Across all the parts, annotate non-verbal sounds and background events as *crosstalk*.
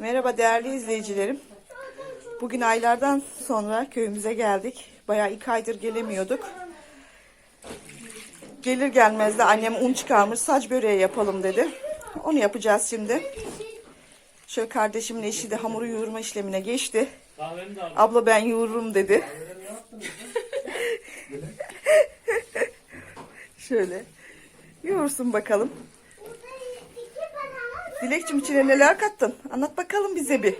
Merhaba değerli izleyicilerim. Bugün aylardan sonra köyümüze geldik. Bayağı iki aydır gelemiyorduk. Gelir gelmez de annem un çıkarmış saç böreği yapalım dedi. Onu yapacağız şimdi. Şöyle kardeşimin eşi de hamuru yoğurma işlemine geçti. Abla ben yoğururum dedi. *laughs* Şöyle yoğursun bakalım. Dilekçim içine neler kattın? Anlat bakalım bize bir.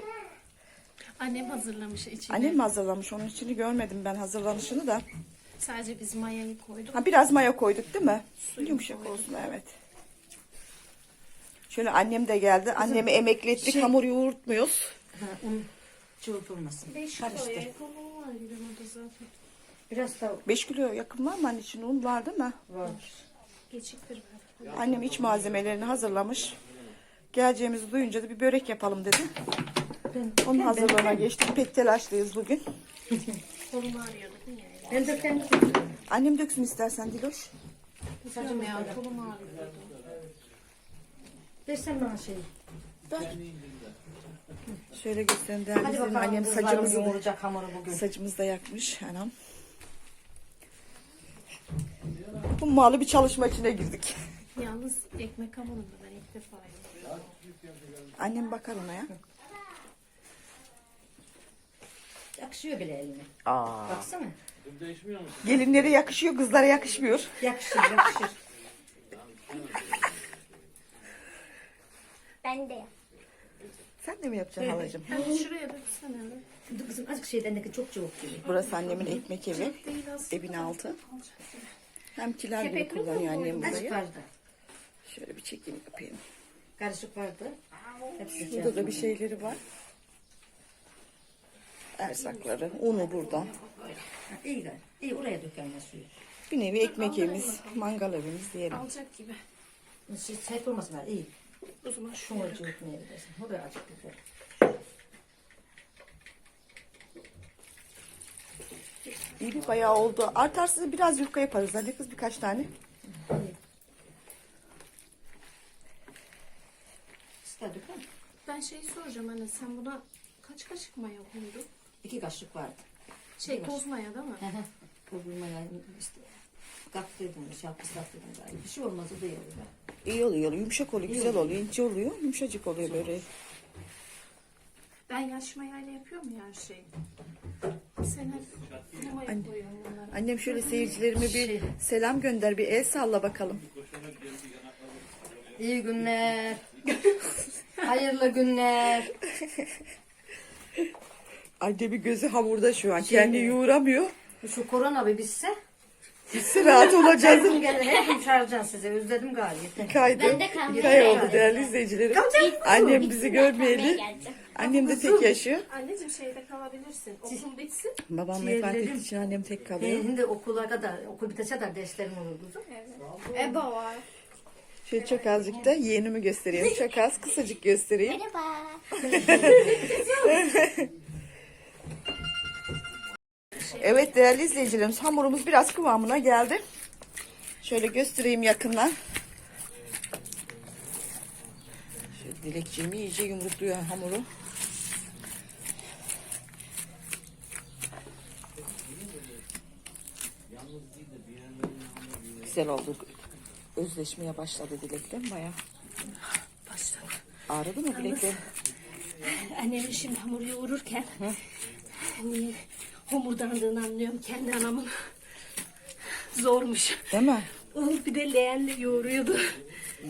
Annem hazırlamış içine. Annem mi hazırlamış? Onun içini görmedim ben hazırlanışını da. Sadece biz mayayı koyduk. Ha biraz maya koyduk değil mi? Suyu Yumuşak koyduk. olsun evet. Şöyle annem de geldi. Annemi emeklettik. Şey- Hamur yoğurtmuyoruz. Ha, un çırpılmasın. 5 Karıştır. Biraz da 5 kilo yakın var mı anne için un var değil mi? var. Geciktir ben. Annem iç malzemelerini hazırlamış. Geleceğimizi duyunca da bir börek yapalım dedi. Onun hazırlığına geçtik. Pek telaşlıyız bugün. Kolum ağrıyordu? Ben de kendi Annem döksün istersen Diloş. Saçım ya kolum ağrıyordu. Versen bana şeyi. Şöyle göstereyim değerli Hadi bakalım Annem saçımızı da, yoğuracak hamuru bugün. saçımızı da yakmış. Anam. Hummalı bir çalışma içine girdik. Yalnız ekmek hamurunda ben ilk defa yapıyorum. Annem bakar ona ya. Yakışıyor bile eline. Aa. Baksana. Gelinlere yakışıyor, kızlara yakışmıyor. Yakışır yakışır. Ben de. Sen de mi yapacaksın halacığım? Hani şuraya be. Dur Kızım azıcık şeyden de çok çok gibi. Burası annemin ekmek evi. Evin altı. Hem kiler gibi kullanıyor annem burayı. Şöyle bir çekim yapayım. Karışık vardı. Hepsi Burada da bir şeyleri var. Ersakları. Unu burada. İyi gel. İyi oraya dökenme suyu. Bir nevi ekmek evimiz, mangal evimiz diyelim. Alacak gibi. Şey, sert olmasın var iyi. O zaman şu Şunu cıvıtmayabilirsin. O da azıcık güzel. İyi bir bayağı oldu. Artarsa biraz yufka yaparız. Hadi kız birkaç tane. İster döker mi? Ben şeyi soracağım anne sen buna kaç kaşık maya koydun? İki kaşık vardı. Şey toz maya değil mi? Hı hı. Kavurmaya işte kattıydım, şey ıslattıydım galiba. Bir şey olmaz o da iyi olur. İyi oluyor, yumuşak oluyor, güzel oluyor, ince oluyor, yumuşacık oluyor böyle. Ben yaş mayayla yapıyorum ya her şeyi. Sen hep kuru maya koyuyorsun bunlara. Annem şöyle seyircilerime bir selam gönder, bir el salla bakalım. İyi günler. *laughs* Hayırlı günler. *laughs* Anne bir gözü hamurda şu an. Şey Kendi mi? yoğuramıyor. Şu korona bir bitse. Bitse rahat olacağız. Geldim. Her gün çağıracağım size. Özledim galiba. Kaydı. Ben de kaldım. Bir ay oldu değerli izleyicilerim. Annem bizi görmeyeli. Annem de tek yaşıyor. Anneciğim şeyde kalabilirsin. Okul bitsin. Babam Ciğerlerim- vefat ettiği için annem tek kalıyor. Şimdi okula kadar, okul bitese kadar derslerim olur kızım. Eba var. Şöyle çok azıcık da yeğenimi göstereyim. Çok az kısacık göstereyim. Merhaba. *laughs* Evet değerli izleyicilerimiz hamurumuz biraz kıvamına geldi. Şöyle göstereyim yakından. Şöyle dilekçiğimi iyice yumrukluyor hamuru. Güzel oldu. Özleşmeye başladı dileklerim baya. Başladı. Ağrıdı mı bileklerim? Annem şimdi hamur yoğururken niye homurdandığını anlıyorum kendi anamın. Zormuş. Değil mi? O bir de leğenle yoğuruyordu.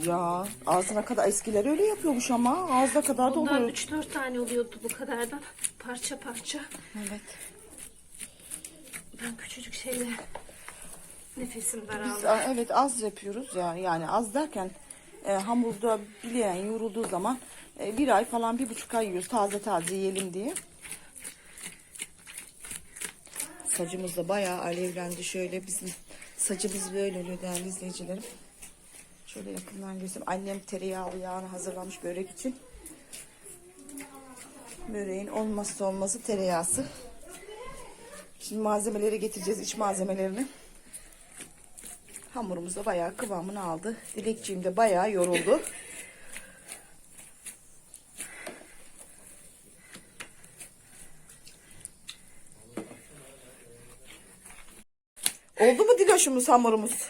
Ya ağzına kadar eskiler öyle yapıyormuş ama ağızda kadar da Ondan oluyor. 3-4 tane oluyordu bu kadardan. Parça parça. Evet. Ben küçücük şeyle nefesim Biz daraldı. a- evet az yapıyoruz ya yani az derken e, hamurda bileyen yoğrulduğu zaman e, bir ay falan bir buçuk ay yiyoruz taze taze yiyelim diye. Sacımız da bayağı alevlendi şöyle bizim sacımız böyle oluyor değerli izleyicilerim. Şöyle yakından göstereyim. Annem tereyağlı yağını hazırlamış börek için. Böreğin olmazsa olmazı tereyağısı. Şimdi malzemeleri getireceğiz iç malzemelerini. Hamurumuz da bayağı kıvamını aldı. Dilekçiğim de bayağı yoruldu. Oldu mu Diloş'umuz hamurumuz?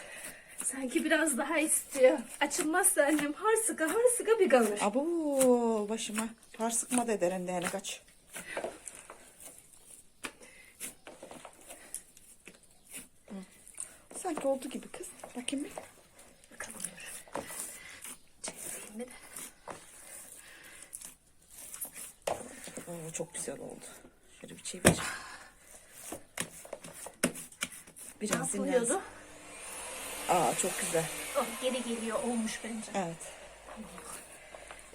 Sanki biraz daha istiyor. Açılmazsa annem har sıka har sıka bir kalır. Abo başıma har sıkma da ederim yani kaç. Sanki oldu gibi kız. Bakayım bir. Bakalım dur. Çevireyim mi de? Oo, çok güzel oldu. Şöyle bir çevir. Biraz dinlensin. yapılıyordu? Aa çok güzel. Oh, geri geliyor olmuş bence. Evet.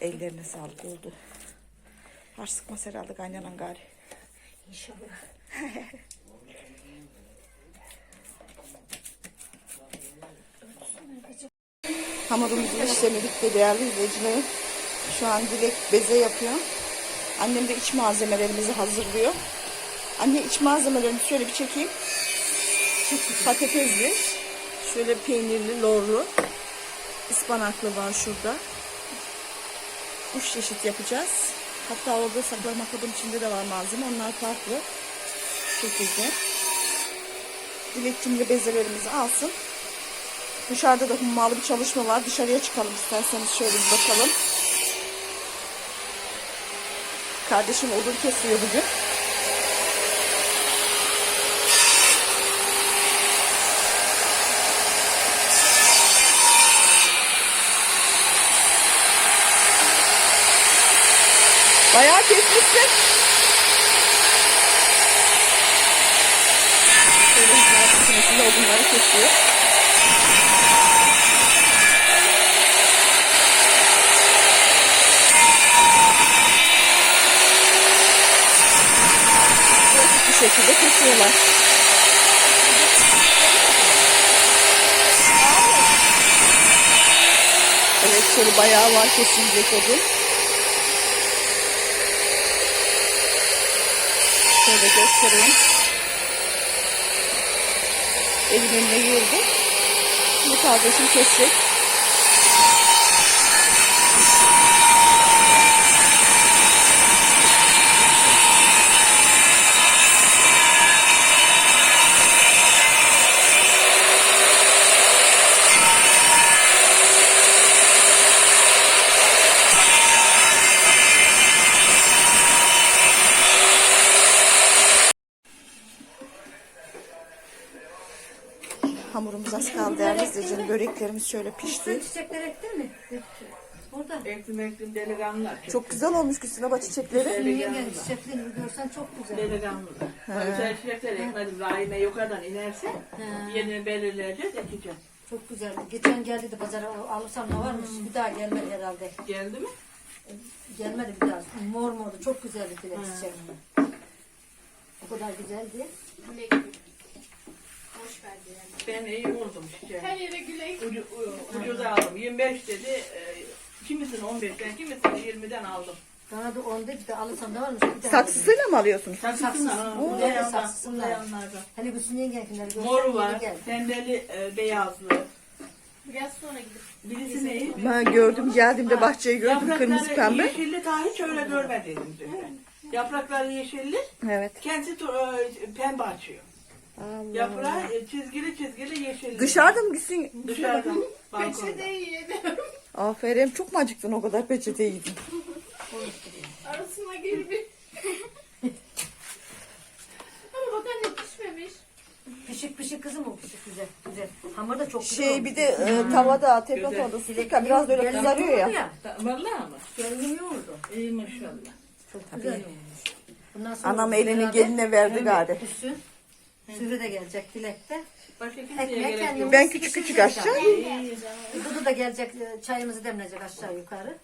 Ellerine sağlık oldu. Har sıkmaz herhalde kaynanan gari. İnşallah. *laughs* Hamurumuzun işlemi bitti değerli izleyicilerim. Şu an Dilek beze yapıyor. Annem de iç malzemelerimizi hazırlıyor. Anne iç malzemelerimi şöyle bir çekeyim. Patatesli, şöyle peynirli, lorlu, ıspanaklı var şurada. Üç çeşit yapacağız. Hatta orada saklama kabın içinde de var malzeme. Onlar farklı. Şekilde. Dilek şimdi bezelerimizi alsın. Dışarıda da hummalı bir çalışma var. Dışarıya çıkalım isterseniz şöyle bir bakalım. Kardeşim odun kesiyor bugün. Bayağı kesmişsin. Şöyle odunları kesiyor. Basit bir şekilde kesiyorlar. Evet şöyle bayağı var kesilecek odun. Şöyle göstereyim. Elimle yürüdüm. Şimdi kardeşim kesecek. Hamurumuz az izleyicilerim. Böreklerimiz şöyle pişti. Çiçekler ektin mi? Orada. Ektim ektim delikanlılar. Çok güzel olmuş Güsüne bak çiçekleri. Yengen çiçeklerini görsen çok güzel. Delikanlılar. Güzel çiçekler ekmedim. Rahime yukarıdan inerse yerini belirleyeceğiz ekeceğim. Çok güzel. Geçen geldi de pazara alırsam ne varmış? Bir daha gelmedi herhalde. Geldi mi? Gelmedi bir daha. Mor mordu. Çok güzeldi dilek çiçek. O kadar güzeldi. Hoş geldin. Ben iyi vurdum çiçeği. Her yere güley. Ucu, u- ucuz aldım. 25 dedi. E, kimisini 15'ten kimisini 20'den aldım. Bana da 10 dedi de alırsam ne varmış? Bir daha Saksısıyla mı alıyorsunuz? Saksısından. ha, Oo, Ulayanlar. saksısından. Ulayanlardan. Hani Gülsün yengenkileri görsen Moru yeni var. geldi. Pembeli e, beyazlı. Biraz sonra gidip. Birisi ne? Ben gördüm geldiğimde bahçeyi gördüm kırmızı pembe. yeşilli daha hiç öyle görmedim. ben. Yaprakları yeşilli. Evet. Kendisi tu- e, pembe açıyor. Allah. Yaprağı çizgili çizgili yeşilli. Dışarıda mı gitsin? Dışarıdan. Balkonda. Peçete yiyelim. Aferin çok mu acıktın o kadar peçete yedin? Arasına gir bir. Ama bak anne pişmemiş. Pişik pişik kızım o pişik güzel. Güzel. Hamur da çok güzel Şey olmuş. bir de e, tavada teflon Güzel. tavada ısıtırken biraz böyle Gelin kızarıyor ya. Vallahi mı? Gelin yoğurdu. İyi maşallah. Çok güzel olmuş. Bundan sonra Anam elini geline verdi gari. Üstün. Süre de gelecek dilekte. Başka kimseye Ekmek gerek yok. kendimiz Ben küçük küçük pişireceğiz aşağı. ama. Dudu da gelecek e, çayımızı demleyecek aşağı yukarı.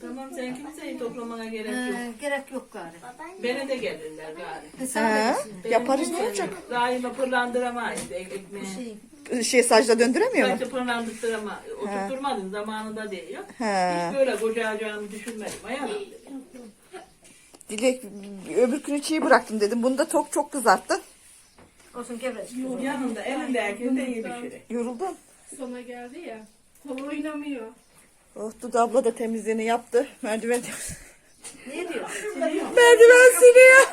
Tamam sen kimseyi toplamana gerek yok. Ee, gerek yok gari. Beni de gelirler gari. E, da He, gelsin. yaparız ne olacak? Daima pırlandıramayız ek- ekmeği. Şey, Şey sacda döndüremiyor mu? Saçı pırlandırtırama. Oturtturmadın zamanında değil. He. Hiç böyle kocayacağımı düşünmedim. Ayağım. Dilek öbür günü çiğ bıraktım dedim. Bunu da çok çok kızarttın. Olsun gevreç. Yanında elindekini de iyi pişirir. Yoruldun. Sona geldi ya. Tam oynamıyor. Oh Dudu abla da temizliğini yaptı. Merdiven Ne diyor? Merdiven siliyor.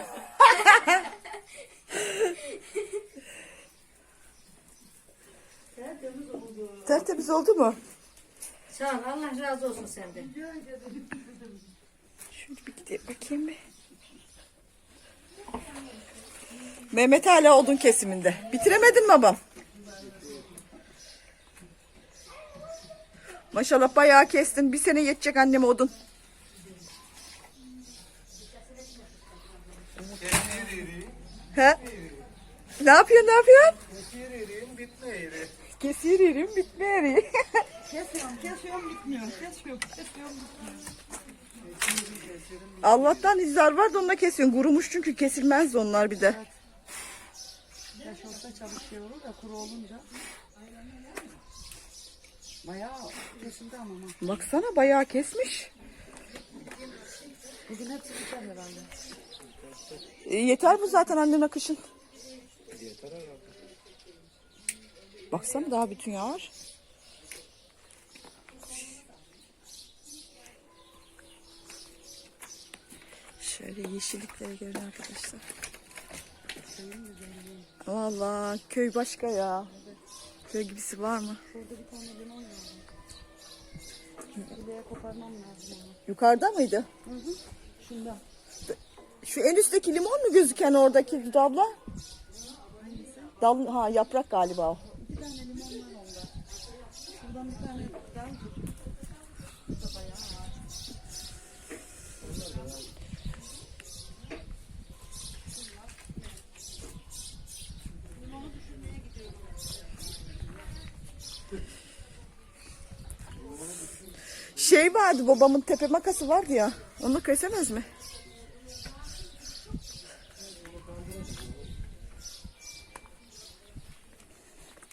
Güzel oldu mu? Sağ ol. Allah razı olsun senden. Şöyle bir gideyim bakayım bir. Mehmet hala odun kesiminde. Bitiremedin mi babam? Maşallah bayağı kestin. Bir sene yetecek anneme odun. He? Ne yapıyorsun, ne yapıyorsun? Kesir erim bitme eri. Kesir yerim, bitme eri. *laughs* Kesiyorum, kesiyorum bitmiyor. Kesiyorum, kesiyorum bitmiyor. Allah'tan izler var da onunla kesiyorsun. Kurumuş çünkü kesilmez onlar bir de. Yaş olsa çalışıyor olur da kuru olunca. Bayağı kesildi ama. Baksana bayağı kesmiş. Bugün hepsi biter herhalde. E, yeter bu zaten anneme kışın. Baksana daha bütün yağar. Şöyle yeşilliklere görün arkadaşlar. Vallahi köy başka ya. Köy gibisi var mı? Buraya koparmam lazım onu. Yukarıda mıydı? Şundan. Şu en üstteki limon mu gözüken oradaki abla? Dal, ha yaprak galiba o. Bir tane limon var onda. Şuradan bir tane daha gir. Bu da bayağı ağır. Şey vardı babamın tepe makası vardı ya. Onu kesemez mi?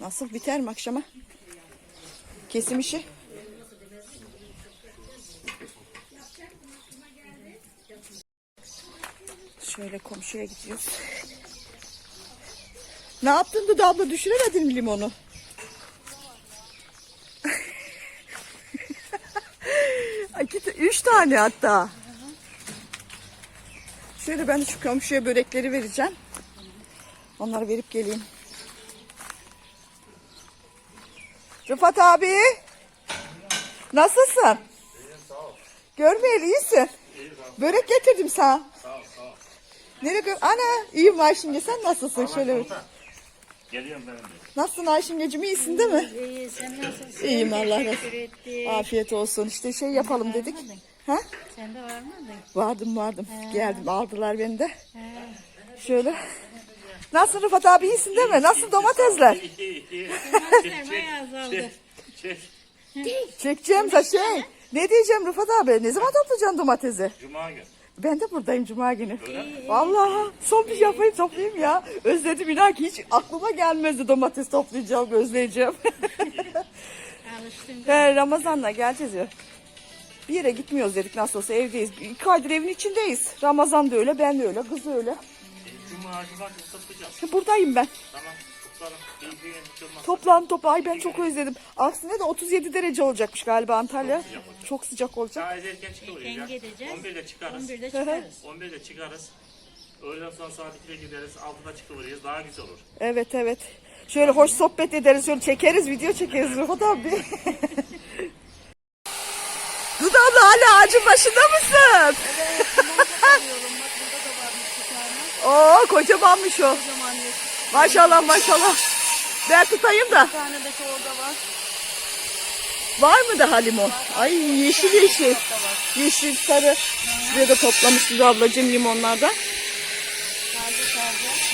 Nasıl biter mi akşama? Kesim işi. Şöyle komşuya gidiyoruz. Ne yaptın Dudu abla düşüremedin mi limonu? Ay, İki, ta- üç tane hatta. Şöyle ben şu komşuya börekleri vereceğim. Onları verip geleyim. Rıfat abi. Nasılsın? Görmeyeli iyisin. Börek getirdim sana. Nereye gö- Ana iyiyim Ayşinge sen nasılsın? Şöyle bir- Geliyorum ben de. Nasılsın Ayşingeciğim iyisin değil mi? İyi sen nasılsın? İyiyim Allah razı. Afiyet olsun. İşte şey yapalım dedik. Ha? Sen de var mıydın? Vardım vardım. Geldim aldılar beni de. Şöyle. Nasıl Rıfat abi iyisin değil mi? Nasıl domatesler? İyi. Bayağı azaldı. Çek. Çekeceğim de şey. Ne diyeceğim Rıfat abi? Ne zaman toplayacaksın domatesi? Cuma günü. Ben de buradayım cuma günü. Vallahi son bir yapayım toplayayım ya. Özledim inan ki hiç aklıma gelmezdi domates toplayacağım, özleyeceğim. *laughs* Alıştım. He, Ramazan'la geleceğiz ya. Bir yere gitmiyoruz dedik nasıl olsa evdeyiz. İki aydır evin içindeyiz. Ramazan da öyle, ben de öyle, kız da öyle. Cuma cuma günü toplayacağız. İşte buradayım ben. Tamam. Toplan topa. Ay ben çok özledim. Aksine de 37 derece olacakmış galiba Antalya. Çok sıcak olacak. Daha erken çıkıyoruz ya. gideceğiz. 11'de çıkarız. 11'de çıkarız. 11'de çıkarız. Öğleden sonra saat 2'de gideriz. 6'da çıkıveririz. Daha güzel olur. Evet evet. Şöyle hoş sohbet ederiz, şöyle çekeriz, video çekeriz Rıfat abi. *laughs* Dudu abla hala ağacın başında mısın? Oo kocamanmış o. Maşallah maşallah. Ben tutayım da. Bir tane de şu orada var. Var mı daha limon? Ay yeşil yeşil. Yeşil sarı. Şuraya da toplamış Dudu ablacığım limonlardan.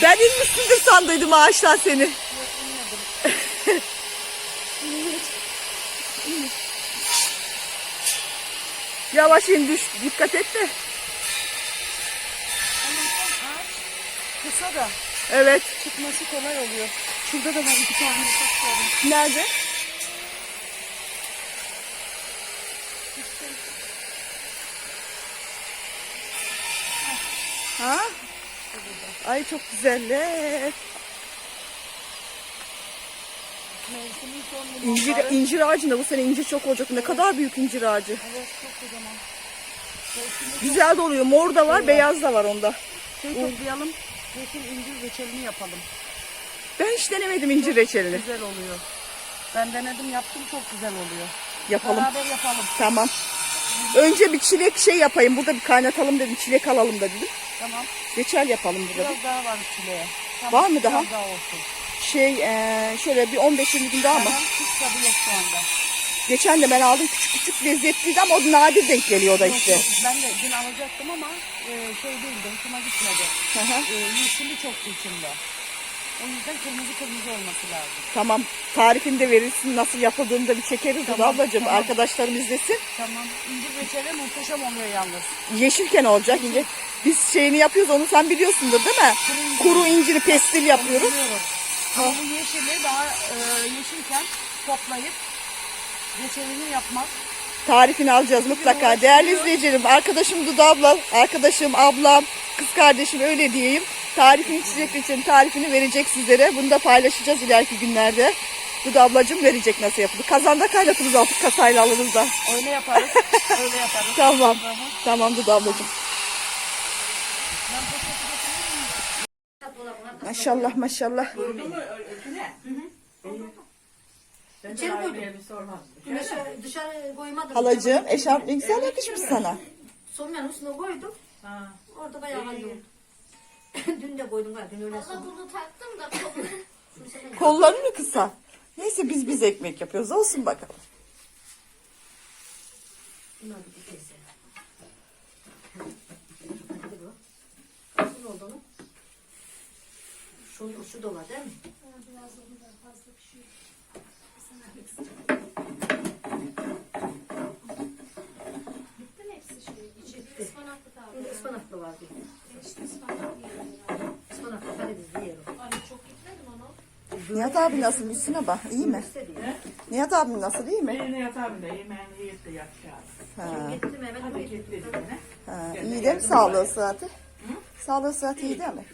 Ben inmişsindir sandıydım ağaçtan seni. *laughs* Yavaş in düş. Dikkat et de. Kısa da Evet. çıkması kolay oluyor. Şurada da var iki tane saklıyorum. Nerede? Ha? Ay çok güzeller. Limon. İncir, incir ağacında bu sene incir çok olacak. Ne kadar büyük incir ağacı. Evet çok kocaman. Güzel de oluyor. Mor da var, beyaz da var onda. Şey toplayalım. Yeşil incir reçelini yapalım. Ben hiç denemedim incir reçelini. Güzel oluyor. Ben denedim yaptım çok güzel oluyor. Yapalım. Beraber yapalım. Tamam. Önce bir çilek şey yapayım. Burada bir kaynatalım dedim. Çilek alalım da dedim. Tamam. Reçel yapalım burada. Biraz daha var çileğe. Tamam, Var mı daha? Biraz daha olsun. Şey şöyle bir 15-20 gün daha mı? Tamam. Hiç tadı yok şu anda. Geçen de ben aldım küçük küçük lezzetliydi ama o nadir denk geliyor da işte. Yok, yok. Ben de dün alacaktım ama e, şey değildi. Hoşuma gitmedi. Hı hı. E, yeşili çoktu içinde. O yüzden kırmızı kırmızı olması lazım. Tamam. Tarifini de verirsin. Nasıl yapıldığını da bir çekeriz. Tamam, Tamam, ablacığım. tamam. Arkadaşlarım izlesin. Tamam. İncir reçeli muhteşem oluyor yalnız. Yeşilken olacak. İnce. Biz şeyini yapıyoruz onu sen biliyorsundur değil mi? Kuru inciri pestil yapıyoruz. Biliyorum. Ama bu yeşili daha e, yeşilken toplayıp reçelini yapmak Tarifini alacağız mutlaka. Değerli izleyicilerim, arkadaşım Dudu abla, arkadaşım, ablam, kız kardeşim öyle diyeyim. Tarifini çizecek için tarifini verecek sizlere. Bunu da paylaşacağız ileriki günlerde. Dudu ablacığım verecek nasıl yapılır. Kazanda kaynatırız artık kasayla alırız da. öyle yaparız. öyle yaparız. *laughs* Tamam. Tamam Dudu ablacığım. Maşallah maşallah. Gördün mü ölçüne? Ben de İçeri koydum. Rahime'ye bir sormam. Dışarı, dışarı koymadım. Halacığım eşarp ne güzel yakışmış sana. Somunun üstüne koydum. Ha. Orada bayağı halloldu. *coughs* dün de koydum galiba. Dün öyle Abla somun. bunu taktım da kolunu. *coughs* Kolları mı kısa? Neyse biz biz ekmek yapıyoruz. Olsun bakalım. Bunlar bir kese. Hadi bu. Nasıl oldu onun? Şu, şu da var değil mi? Bitti mi hepsi şey? İçi ıspanaklı Şimdi kaldı. ıspanaklı var diyor. İşte ıspanaklı yiyelim. Ispanaklı karidesli yiyelim. Ay çok gitmedim onu. Nihat abi nasıl? Üstüne bak. İyi mi? Nihat abi nasıl? iyi mi? Yine yatağımda yemeğini yiyip de yatacağım. Ha, Gitti Mehmet Hadi Bey. git dedi ne? ha. İyi değil mi sağlığı sıhhati? Sağlığı sıhhati iyi değil mi?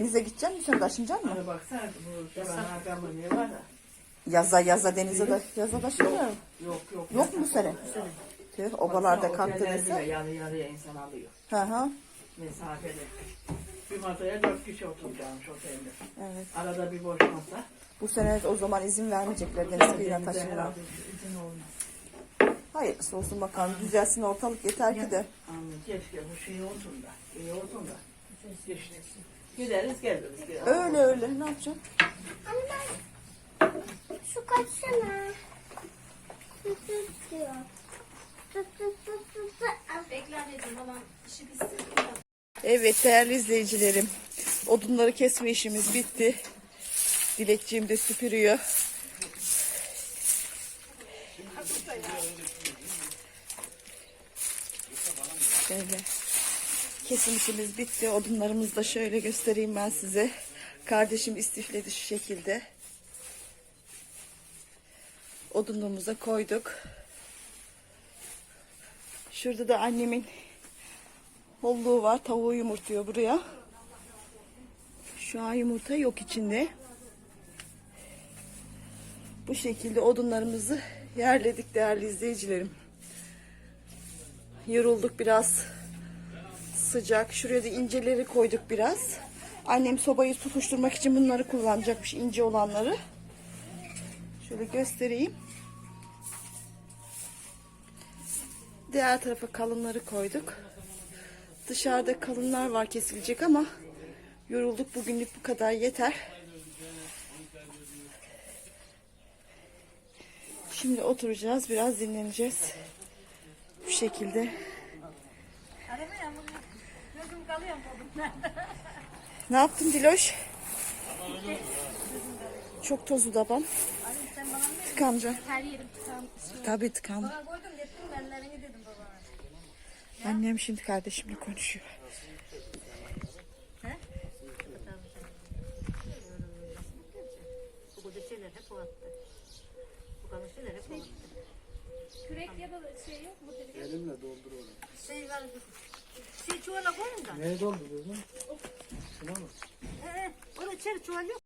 Denize gidecek misin? Taşınacak mı? Hadi baksana bu şuran arkamda ne var da. Yaza yaza denize de yaza taşınıyor. mu? Yok yok. Yok mu bu sene? Tüh, obalarda kalktı dese. yarı yarıya insan alıyor. Hı hı. Mesafede. Bir masaya dört kişi oturacakmış otelde. Evet. Arada bir boş masa. Bu sene o zaman izin vermeyecekler deniz kıyına taşınma. izin olmaz. Hayırlısı olsun bakalım. Düzelsin ortalık yeter ki de. Amin. Keşke bu şey olsun da. iyi olsun da. Geçmesin. Gideriz geliriz. Gideriz. Öyle öyle. Ne yapacaksın? Şu kaçsana. Tut tut diyor. Tut tut tut tut tut. Bekle anneciğim hemen işi bitsin. Evet değerli izleyicilerim. Odunları kesme işimiz bitti. Dilekçiğim de süpürüyor. Şöyle. Kesim bitti. Odunlarımızı da şöyle göstereyim ben size. Kardeşim istifledi şu şekilde. Odunluğumuza koyduk. Şurada da annemin Holluğu var. Tavuğu yumurtluyor buraya. Şu an yumurta yok içinde. Bu şekilde odunlarımızı yerledik değerli izleyicilerim. Yorulduk biraz. Sıcak. Şuraya da inceleri koyduk biraz. Annem sobayı tutuşturmak için bunları kullanacakmış. ince olanları. Şöyle göstereyim. Diğer tarafa kalınları koyduk. Dışarıda kalınlar var kesilecek ama yorulduk bugünlük bu kadar yeter. Şimdi oturacağız biraz dinleneceğiz. Bu şekilde. Ne yaptın Diloş? Çok tozlu babam. Tıkanca. Her yerim tıkan. Tabii tıkandı. Koydum gittim ellerini dedim babana. Annem şimdi kardeşimle konuşuyor. Bu kadar şeyler hep o attı. Bu kadar şeyler hep o attı. Kürek ya da şey yok mu? Şey var. Şey çuvala koyun da. Neye dolduruyorsun? Ee, orada içeri çuval yok.